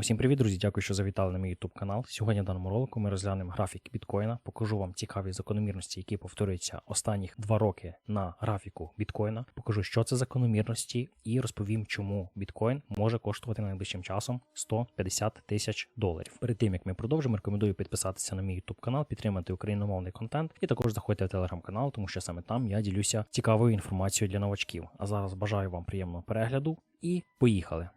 Усім привіт, друзі! Дякую, що завітали на мій YouTube канал. Сьогодні в даному ролику ми розглянемо графік біткоїна, покажу вам цікаві закономірності, які повторюються останніх два роки на графіку біткоїна. Покажу, що це закономірності, і розповім, чому біткоін може коштувати найближчим часом 150 тисяч доларів. Перед тим як ми продовжимо, рекомендую підписатися на мій YouTube канал, підтримати україномовний контент і також заходьте в телеграм-канал, тому що саме там я ділюся цікавою інформацією для новачків. А зараз бажаю вам приємного перегляду і поїхали.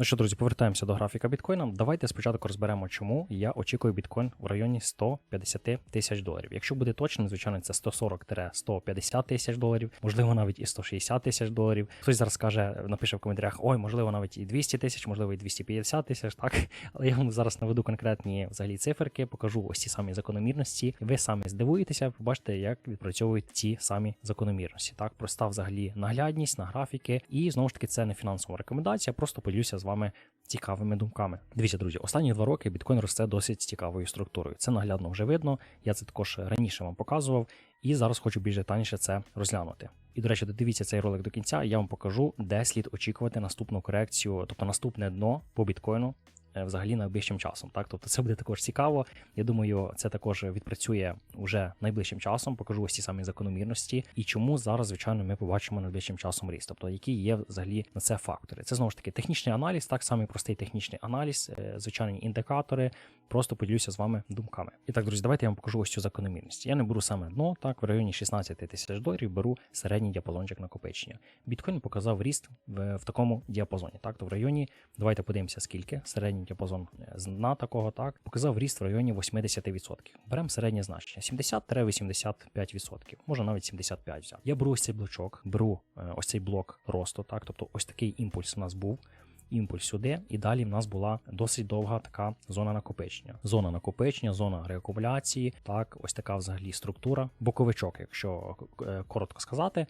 Ну що, друзі, повертаємося до графіка біткоїна. Давайте спочатку розберемо, чому я очікую біткоін в районі 150 тисяч доларів. Якщо буде точно, звичайно, це 140-150 тисяч доларів, можливо, навіть і 160 тисяч доларів. Хтось зараз скаже, напише в коментарях: ой, можливо, навіть і 200 тисяч, можливо, і 250 тисяч. Так, але я вам зараз наведу конкретні взагалі циферки, покажу ось ці самі закономірності. Ви самі здивуєтеся, побачите, як відпрацьовують ці самі закономірності. Так, проста взагалі наглядність на графіки, і знову ж таки, це не фінансова рекомендація, просто поділюся з вами цікавими думками. Дивіться, друзі, останні два роки біткоін росте досить цікавою структурою. Це наглядно вже видно. Я це також раніше вам показував, і зараз хочу більш детальніше це розглянути. І, до речі, додивіться цей ролик до кінця, я вам покажу, де слід очікувати наступну корекцію, тобто наступне дно по біткоїну. Е, Взагалі найближчим часом, так тобто це буде також цікаво. Я думаю, це також відпрацює уже найближчим часом. Покажу ось ці самі закономірності і чому зараз, звичайно, ми побачимо найближчим часом ріст. Тобто, які є взагалі на це фактори. Це знову ж таки технічний аналіз, так самий простий технічний аналіз, е, звичайні індикатори. Просто поділюся з вами думками. І так, друзі, давайте я вам покажу ось цю закономірність. Я не беру саме дно, так в районі 16 тисяч доларів беру середній діапазончик накопичення. Біткоін показав ріст в, в такому діапазоні. Так, то в районі, давайте подивимося, скільки середній діапазон е, з дна такого, так показав ріст в районі 80%. Беремо середнє значення 70-85%, може навіть 75 взяти. Я беру ось цей блочок, беру е, ось цей блок росту, так, тобто ось такий імпульс у нас був імпульс сюди, і далі в нас була досить довга така зона накопичення. Зона накопичення, зона реакумуляції, так, ось така взагалі структура, боковичок, якщо е, коротко сказати.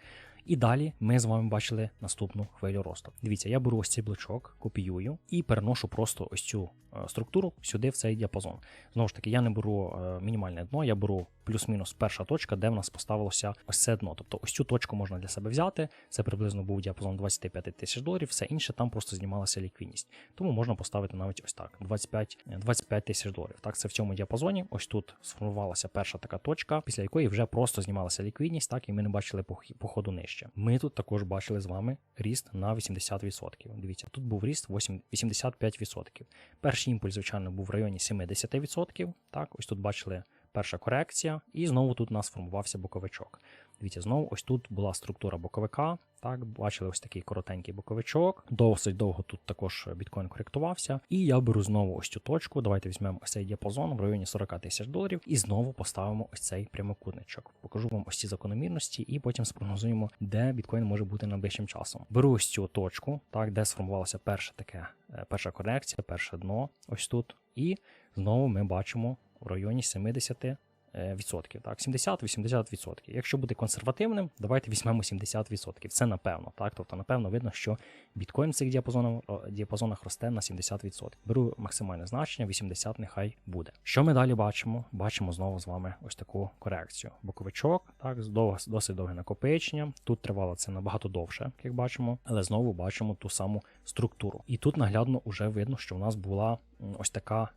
І далі ми з вами бачили наступну хвилю росту. Дивіться, я беру ось цей блочок, копіюю і переношу просто ось цю структуру сюди в цей діапазон. Знову ж таки, я не беру е, мінімальне дно, я беру плюс-мінус перша точка, де в нас поставилося ось це дно. Тобто ось цю точку можна для себе взяти. Це приблизно був діапазон 25 тисяч доларів, все інше там просто знімалася ліквідність. Тому можна поставити навіть ось так: 25 25 тисяч доларів. Так, це в цьому діапазоні. Ось тут сформувалася перша така точка, після якої вже просто знімалася ліквідність, так і ми не бачили по ходу нижче. Ми тут також бачили з вами ріст на 80%. Дивіться, тут був ріст 85%. Перший імпульс, звичайно, був в районі 70%. Так, ось тут бачили перша корекція, і знову тут у нас формувався боковичок. Дивіться, знову ось тут була структура боковика. Так, бачили ось такий коротенький боковичок. Досить довго тут також біткоін коректувався. І я беру знову ось цю точку. Давайте візьмемо ось цей діапазон в районі 40 тисяч доларів і знову поставимо ось цей прямокутничок. Покажу вам ось ці закономірності, і потім спрогнозуємо, де біткоін може бути найближчим часом. Беру ось цю точку, так, де сформувалося перше таке, е, перша корекція, перше дно, ось тут. І знову ми бачимо в районі 70 е, відсотків, так, 70-80%. Якщо бути консервативним, давайте візьмемо 70%. Це напевно, так. Тобто, напевно, видно, що біткоін в цих діапазонах, діапазонах росте на 70%. Беру максимальне значення, 80 нехай буде. Що ми далі бачимо? Бачимо знову з вами ось таку корекцію. Боковичок, так, досить довге накопичення. Тут тривало це набагато довше, як бачимо, але знову бачимо ту саму структуру. І тут наглядно вже видно, що в нас була ось така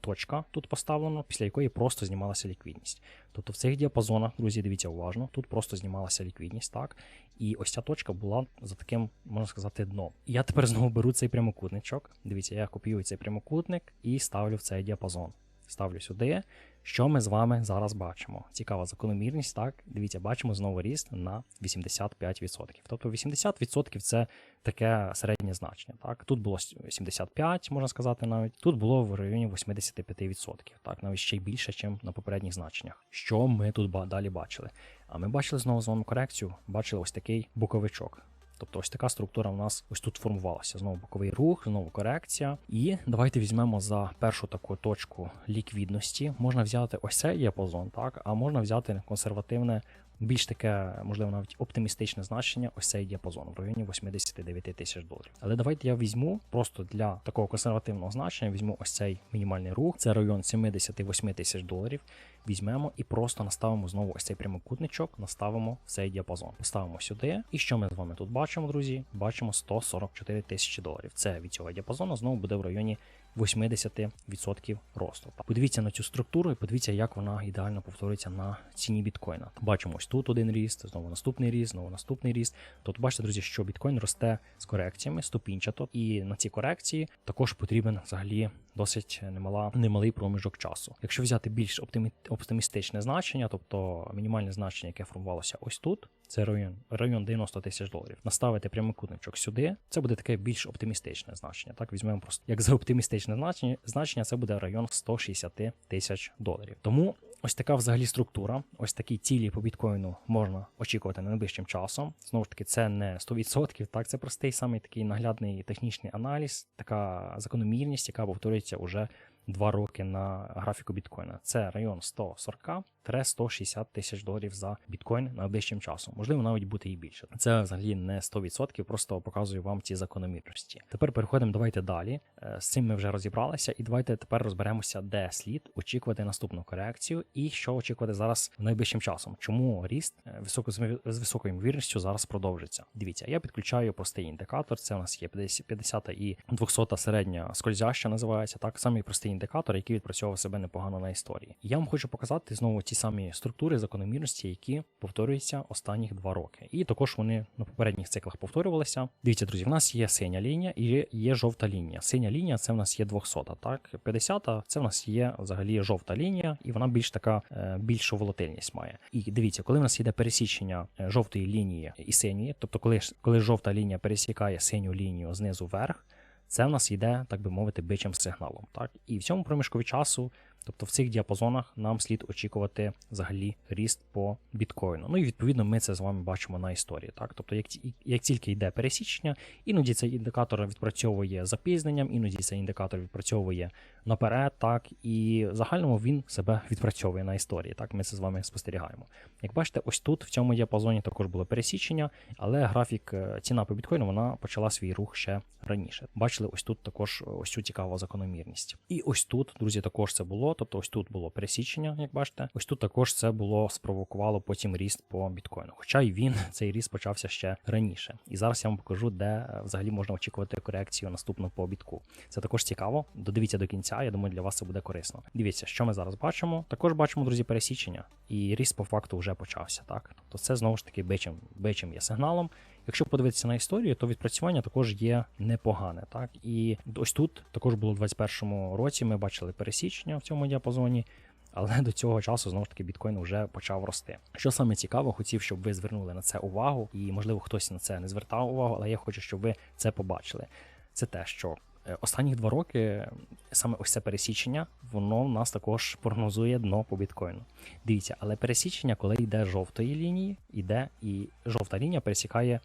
точка тут поставлена, після якої просто знімалася ліквідність. Тобто в цих діапазонах, друзі, дивіться уважно, тут просто знімалася ліквідність, так? І ось ця точка була за таким, можна сказати, дном. Я тепер знову беру цей прямокутничок. Дивіться, я копіюю цей прямокутник і ставлю в цей діапазон. Ставлю сюди. Що ми з вами зараз бачимо? Цікава закономірність, так? Дивіться, бачимо знову ріст на 85%. Тобто 80% це таке середнє значення. Так? Тут було 75, можна сказати навіть. Тут було в районі 85%. Так, навіть ще й більше, ніж на попередніх значеннях. Що ми тут далі бачили? А ми бачили знову з вами корекцію, бачили ось такий боковичок. Тобто ось така структура у нас ось тут формувалася. Знову боковий рух, знову корекція. І давайте візьмемо за першу таку точку ліквідності. Можна взяти ось цей діапазон, так, а можна взяти консервативне більш таке, можливо, навіть оптимістичне значення, ось цей діапазон в районі 89 тисяч доларів. Але давайте я візьму просто для такого консервативного значення, візьму ось цей мінімальний рух, це район 78 тисяч доларів. Візьмемо і просто наставимо знову ось цей прямокутничок, наставимо цей діапазон. Поставимо сюди. І що ми з вами тут бачимо, друзі? Бачимо 144 тисячі доларів. Це від цього діапазону знову буде в районі 80% росту. Подивіться на цю структуру і подивіться, як вона ідеально повторюється на ціні біткоїна. Бачимо ось тут один ріст, знову наступний ріст, знову наступний ріст. Тут бачите, друзі, що біткоін росте з корекціями ступінчато, і на ці корекції також потрібен взагалі досить немала, немалий проміжок часу. Якщо взяти більш оптимі, оптимістичне значення, тобто мінімальне значення, яке формувалося ось тут, це район район 90 тисяч доларів. Наставити прямокутничок сюди, це буде таке більш оптимістичне значення. Так візьмемо просто як за оптимістичне значення, значення це буде район 160 тисяч доларів. Тому ось така взагалі структура, ось такі цілі по біткоїну можна очікувати найближчим часом. Знову ж таки, це не 100%, так це простий самий такий наглядний технічний аналіз, така закономірність, яка повторюється уже. Два роки на графіку біткоїна. Це район 140-160 тисяч доларів за біткоін найближчим часом. Можливо, навіть бути і більше. Це взагалі не 100%, просто показую вам ці закономірності. Тепер переходимо, давайте далі. Е, З цим ми вже розібралися, і давайте тепер розберемося, де слід очікувати наступну корекцію і що очікувати зараз найближчим часом. Чому ріст е, високо з високою ймовірністю зараз продовжиться. Дивіться, я підключаю простий індикатор. Це у нас є 50 і 200 середня скользяща, називається так. Самий простий індикатор, який відпрацьовував себе непогано на історії. Я вам хочу показати знову ті самі структури закономірності, які повторюються останніх два роки. І також вони на попередніх циклах повторювалися. Дивіться, друзі, в нас є синя лінія і є жовта лінія. Синя лінія це в нас є 200, так 50 це в нас є взагалі жовта лінія, і вона більш така е, більшу волатильність має. І дивіться, коли в нас йде пересічення е, жовтої лінії і синьої, тобто коли коли жовта лінія пересікає синю лінію знизу вверх. Це в нас йде, так би мовити, бичим сигналом. Так? І в цьому проміжкові часу, тобто в цих діапазонах, нам слід очікувати взагалі ріст по біткоїну. Ну і відповідно ми це з вами бачимо на історії. Так? Тобто, як як тільки йде пересічення, іноді цей індикатор відпрацьовує запізненням, іноді цей індикатор відпрацьовує наперед, так, і в загальному він себе відпрацьовує на історії. Так, Ми це з вами спостерігаємо. Як бачите, ось тут в цьому діапазоні також було пересічення, але графік ціна по біткоїну вона почала свій рух ще раніше. Бачили, ось тут також ось цю цікаву закономірність. І ось тут, друзі, також це було. Тобто, ось тут було пересічення, як бачите, ось тут також це було спровокувало потім ріст по біткоїну. Хоча й він цей ріст почався ще раніше. І зараз я вам покажу, де взагалі можна очікувати корекцію наступну по бітку. Це також цікаво. Додивіться до кінця. Я думаю, для вас це буде корисно. Дивіться, що ми зараз бачимо. Також бачимо, друзі, пересічення, і ріст по факту вже почався. Так, тобто це знову ж таки бичим, бичим є сигналом. Якщо подивитися на історію, то відпрацювання також є непогане. Так І ось тут також було в 2021 році. Ми бачили пересічення в цьому діапазоні, але до цього часу знову ж таки біткоін вже почав рости. Що саме цікаво, хотів, щоб ви звернули на це увагу, і можливо хтось на це не звертав увагу, але я хочу, щоб ви це побачили. Це те, що останні два роки саме ось це пересічення, воно в нас також прогнозує дно по біткоїну. Дивіться, але пересічення, коли йде жовтої лінії, йде і жовта лінія пересікає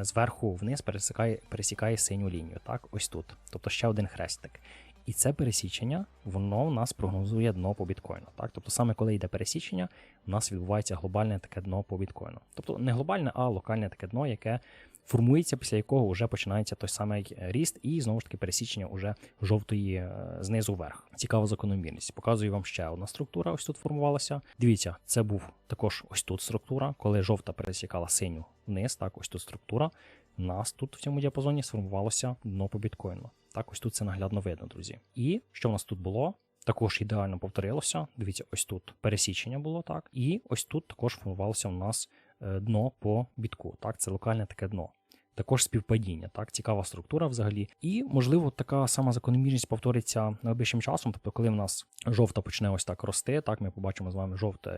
зверху вниз, пересікає пересікає синю лінію. Так, ось тут. Тобто ще один хрестик. І це пересічення, воно в нас прогнозує дно по біткоїну. Так? Тобто, саме коли йде пересічення, у нас відбувається глобальне таке дно по біткоїну. Тобто не глобальне, а локальне таке дно, яке формується, після якого вже починається той самий ріст, і знову ж таки пересічення уже жовтої знизу вверх. Цікава закономірність. Показую вам ще одна структура. Ось тут формувалася. Дивіться, це був також ось тут структура, коли жовта пересікала синю вниз. Так, ось тут структура. Нас тут в цьому діапазоні сформувалося дно по біткоїну. Так, ось тут це наглядно видно, друзі. І що в нас тут було? Також ідеально повторилося. Дивіться, ось тут пересічення було так. І ось тут також формувалося у нас дно по бітку. Так, це локальне таке дно. Також співпадіння, так, цікава структура взагалі. І, можливо, така сама закономірність повториться найближчим часом. Тобто, коли в нас жовта почне ось так рости, так, ми побачимо з вами жовтий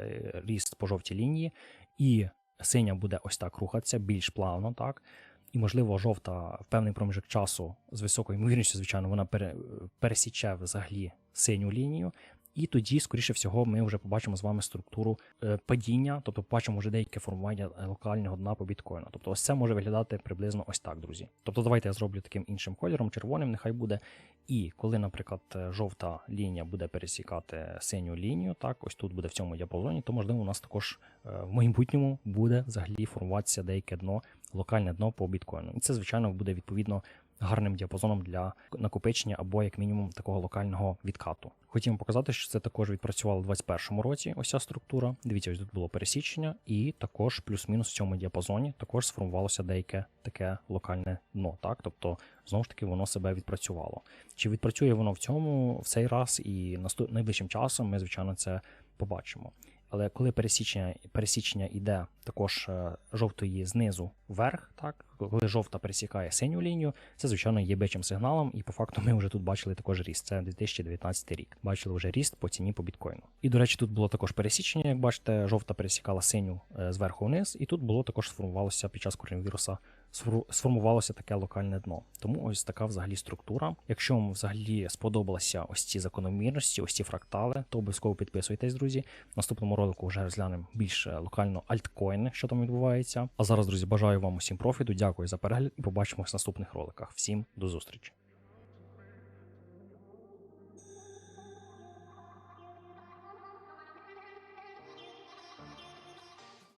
ріст по жовтій лінії, і синя буде ось так рухатися більш плавно, так. І, можливо, жовта в певний проміжок часу з високою ймовірністю, звичайно, вона пересіче взагалі синю лінію. І тоді, скоріше всього, ми вже побачимо з вами структуру е, падіння, тобто побачимо вже деяке формування е, локального дна по біткоїну. Тобто, ось це може виглядати приблизно ось так, друзі. Тобто, давайте я зроблю таким іншим кольором, червоним, нехай буде. І коли, наприклад, е, жовта лінія буде пересікати синю лінію, так, ось тут буде в цьому діапазоні, то можливо у нас також в майбутньому буде взагалі формуватися деяке дно, локальне дно по біткоїну. І це, звичайно, буде відповідно гарним діапазоном для накопичення або як мінімум такого локального відкату. Хотів показати, що це також відпрацювало у 2021 році. Ось ця структура. Дивіться, ось тут було пересічення, і також плюс-мінус в цьому діапазоні також сформувалося деяке таке локальне дно. Так, тобто знову ж таки воно себе відпрацювало. Чи відпрацює воно в цьому в цей раз і наступ... найближчим часом ми, звичайно, це побачимо. Але коли пересічення пересічення йде також е, жовтої знизу вверх, так коли жовта пересікає синю лінію, це звичайно є бичим сигналом, і по факту ми вже тут бачили також ріст. Це 2019 рік. Бачили вже ріст по ціні по біткоїну. І до речі, тут було також пересічення. Як бачите, жовта пересікала синю е, зверху вниз, і тут було також сформувалося під час коронавіруса сформувалося таке локальне дно. Тому ось така взагалі структура. Якщо вам взагалі сподобалися ось ці закономірності, ось ці фрактали, то обов'язково підписуйтесь, друзі. В наступному ролику вже розглянемо більше локально альткоїни, що там відбувається. А зараз, друзі, бажаю вам усім профіту. Дякую за перегляд і побачимось в наступних роликах. Всім до зустрічі!